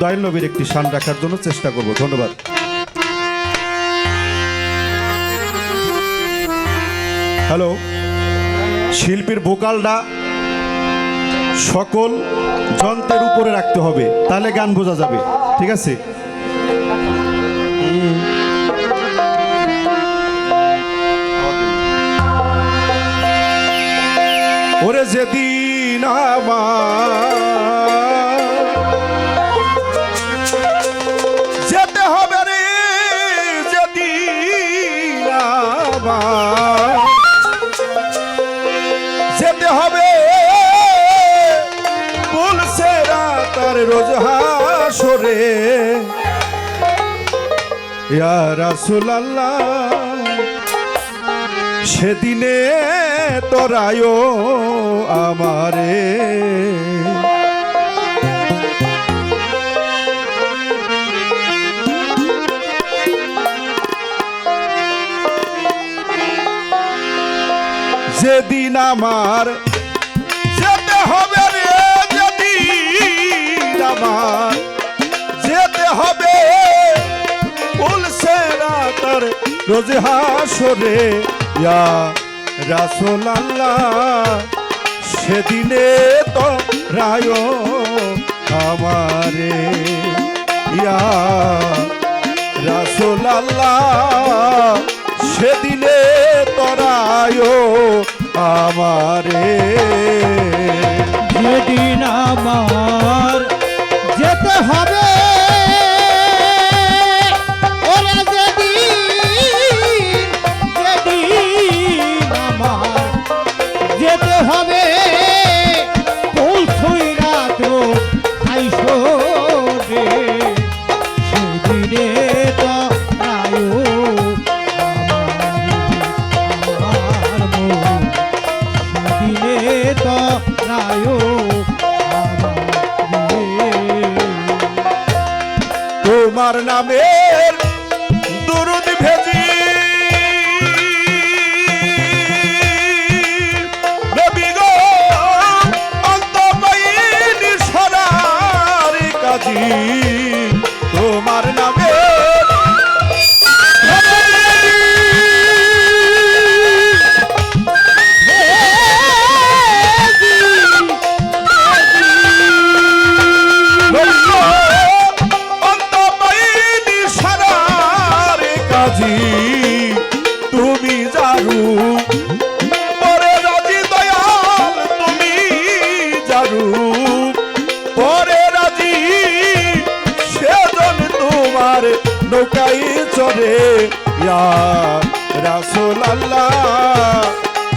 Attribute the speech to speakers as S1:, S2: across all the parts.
S1: দয়াল নবীর একটি শান রাখার জন্য চেষ্টা করব। ধন্যবাদ। হ্যালো, শিল্পীর ভোকালটা সকল যন্ত্রের উপরে রাখতে হবে, তাহলে গান বোঝা যাবে, ঠিক আছে? ওরে যেদিন আমার রোজ হাসরে ইয়া রাসূলুল্লাহ সেদিনে তোরায় আমারে। যেদিন আমার আমার। যেতে হবে রাতার রোজ হাসরে। ইয়া রাসোল সেদিনে তো রায় আমারে। ইয়া রাসোল সেদিনে তোরায় আমারে।
S2: যেদিন আমার যেতে হবে
S1: তোমার নামের নৌকাই চড়ে রাসুল আল্লাহ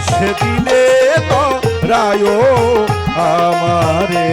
S1: সেদিনে তো রায় আমারে।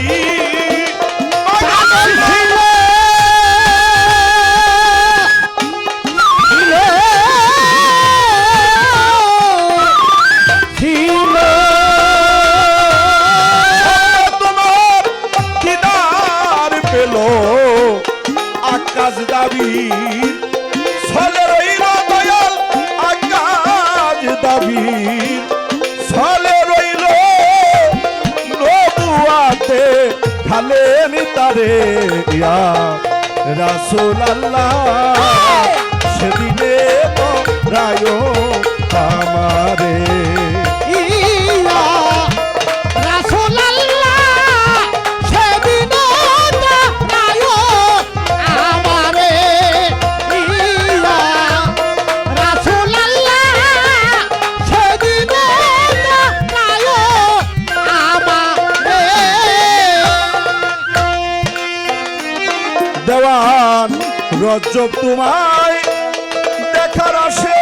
S1: রে ইয়া রাসুল আল্লাহ সেদিনে রায় আমার রজ্জব তোমায় দেখার আসে।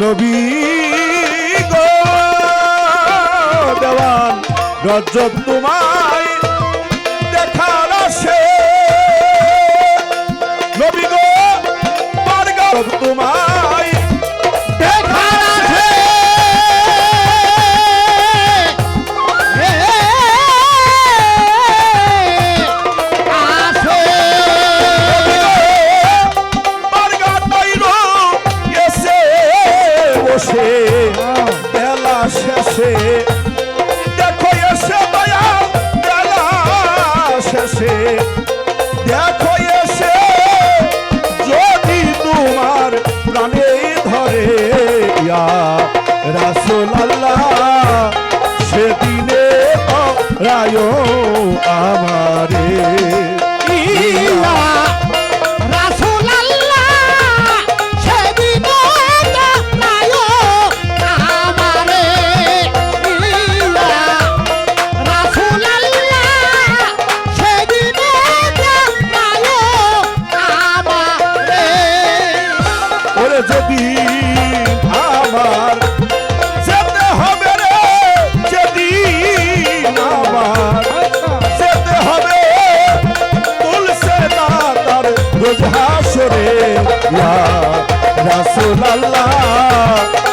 S1: নবী দেওয়ান রজব তোমার সব তোমায়।
S2: দেখার আছে।
S1: বেলা শেষে দেখো এসে দয়া বেলা শেষে। রসুল্লাহ আল্লাহ